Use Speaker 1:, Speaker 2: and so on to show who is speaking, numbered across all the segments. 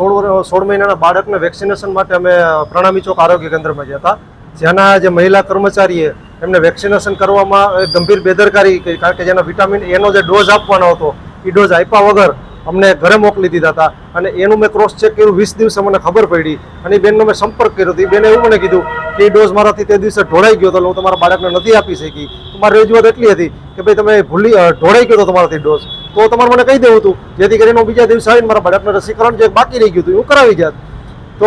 Speaker 1: સોળ સોળ મહિનાના બાળકને વેક્સિનેશન માટે અમે પ્રણામી ચોક આરોગ્ય કેન્દ્રમાં ગયા હતા. જેના જે મહિલા કર્મચારીએ એમને વેક્સિનેશન કરવામાં ગંભીર બેદરકારી કરી, કારણ કે જેના વિટામિન એનો જે ડોઝ આપવાનો હતો, એ ડોઝ આપ્યા વગર અમને ઘરે મોકલી દીધા હતા. અને એનું મેં ક્રોસ ચેક કર્યું, વીસ દિવસે મને ખબર પડી. અને એ બેનનો મેં સંપર્ક કર્યો હતો. એ બેને એવું મને કીધું કે એ ડોઝ મારાથી તે દિવસે ઢોળાઈ ગયો હતો હું તમારા બાળકને નથી આપી શકી. મારી રજૂઆત એટલી હતી કે ભાઈ તમે ભૂલી ઢોળાઈ ગયો હતો તમારાથી ડોઝ. તો તમારે મને કહી દેવું હતું, જેથી કરીને હું બીજા દિવસે આવીને મારા બાળકને રસીકરણ જે બાકી રહી ગયું હતું, હું કરાવી જાત. તો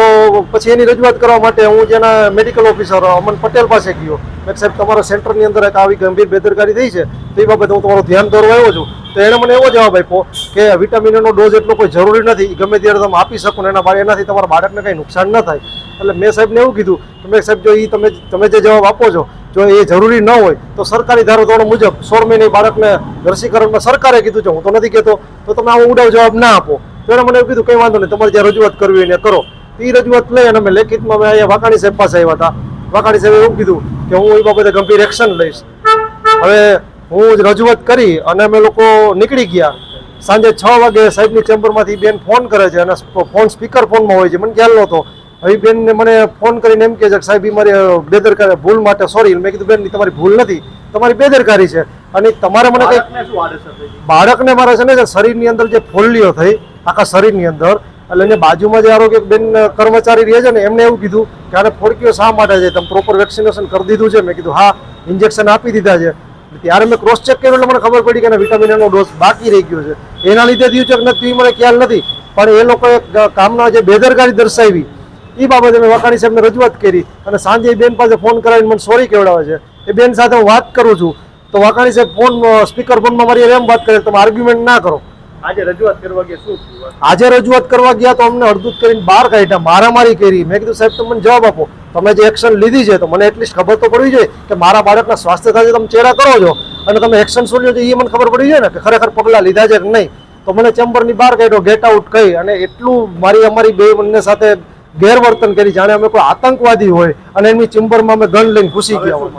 Speaker 1: પછી એની રજૂઆત કરવા માટે હું જેના મેડિકલ ઓફિસર અમન પટેલ પાસે ગયો. મેં સાહેબ, તમારા સેન્ટરની અંદર એક આવી ગંભીર બેદરકારી થઈ છે, તો એ બાબતે હું તમારું ધ્યાન દોરવા આવ્યો છું. તો એણે મને એવો જવાબ આપ્યો કે વિટામિનનો ડોઝ એટલો કોઈ જરૂરી નથી ગમે ત્યારે તમે આપી શકો એના બા- એનાથી તમારા બાળકને કંઈ નુકસાન ન થાય. એટલે મેં સાહેબને એવું કીધું કે મેં સાહેબ, જો એ તમે તમે જે જવાબ આપો છો જો એ જરૂરી ન હોય, તો સરકારી ધારોધોરણ મુજબ સોળ મહિને બાળકને રસીકરણમાં સરકારે કીધું છે, હું તો નથી કહેતો, તો તમે આવો ઉડાવ જવાબ ના આપો. તો એને મને એવું કીધું, કંઈ વાંધો નહીં, તમારે જ્યાં રજૂઆત કરવી એને કરો. એ રજૂઆત લઈ અને અમે લેખિતમાં અમે અહીંયા વાકાણી સાહેબ પાસે આવ્યા હતા. વાકાણી સાહેબે એવું કીધું કે હું એ બાબતે ગંભીર એક્શન લઈશ. હવે હું જ રજૂઆત કરી અને અમે લોકો નીકળી ગયા. સાંજે છ વાગે સાહેબની ચેમ્બરમાંથી બેન ફોન કરે છે અને ફોન સ્પીકર ફોનમાં હોય છે. મને ખ્યાલ નહોતો. હવે બેનને મને ફોન કરીને એમ કહે છે કે સાહેબ એ મારી બેદરકારી ભૂલ માટે સોરી મેં કીધું બેન તમારી ભૂલ નથી તમારી બેદરકારી છે. અને તમારે મને કંઈક
Speaker 2: બાળકને
Speaker 1: મારે છે ને શરીરની અંદર જે ફોલ્લીઓ થઈ આખા શરીરની અંદર એટલે એને બાજુમાં જે આરોગ્ય બેન કર્મચારી રહે છે ને એમને એવું કીધું કે આને ફોડકીઓ શા માટે છે? તમે પ્રોપર વેક્સિનેશન કરી દીધું છે? મેં કીધું હા ઇન્જેક્શન આપી દીધા છે. ત્યારે મેં ક્રોસ ચેક કર્યું એટલે મને ખબર પડી કે એને વિટામિનનો ડોઝ બાકી રહી ગયો છે. એના લીધે થયું છે કે નથી મને ખ્યાલ નથી. પણ એ લોકોએ કામના જે બેદરકારી દર્શાવી એ બાબતે મેં વખાણી સાહેબને રજૂઆત કરી અને સાંજે એ બેન પાસે ફોન કરાવીને મને સોરી કહેવડાવે છે. એ બેન સાથે હું વાત કરું છું. તો વાકાણી સાહેબ ફોન સ્પીકર ફોનમાં મારી એમ વાત કરે તમે આર્ગ્યુમેન્ટ ના કરો.
Speaker 2: આજે રજૂઆત કરવા ગયા શું
Speaker 1: આજે રજૂઆત કરવા ગયા તો અમને અડધૂત કરીને બહાર કાઢ્યા મારામારી કરી. મેં કીધું સાહેબ તમે મને જવાબ આપો. તમે જે એક્શન લીધી છે તો મને એટલીસ્ટ ખબર તો પડવી જોઈએ કે મારા બાળકના સ્વાસ્થ્ય સાથે તમે ચેરા કરો છો અને તમે એક્શન શું લ્યો છો એ મને ખબર પડી જોઈએ ને કે ખરેખર પગલાં લીધા છે કે નહીં? તો મને ચેમ્બરની બહાર કાઢ્યો ગેટ આઉટ કહી અને એટલું મારી અમારી બે બંને સાથે ગેરવર્તન કરી જાણે અમે કોઈ આતંકવાદી હોય અને એમની ચેમ્બરમાં અમે ગન લઈને ઘૂસી ગયા હોય?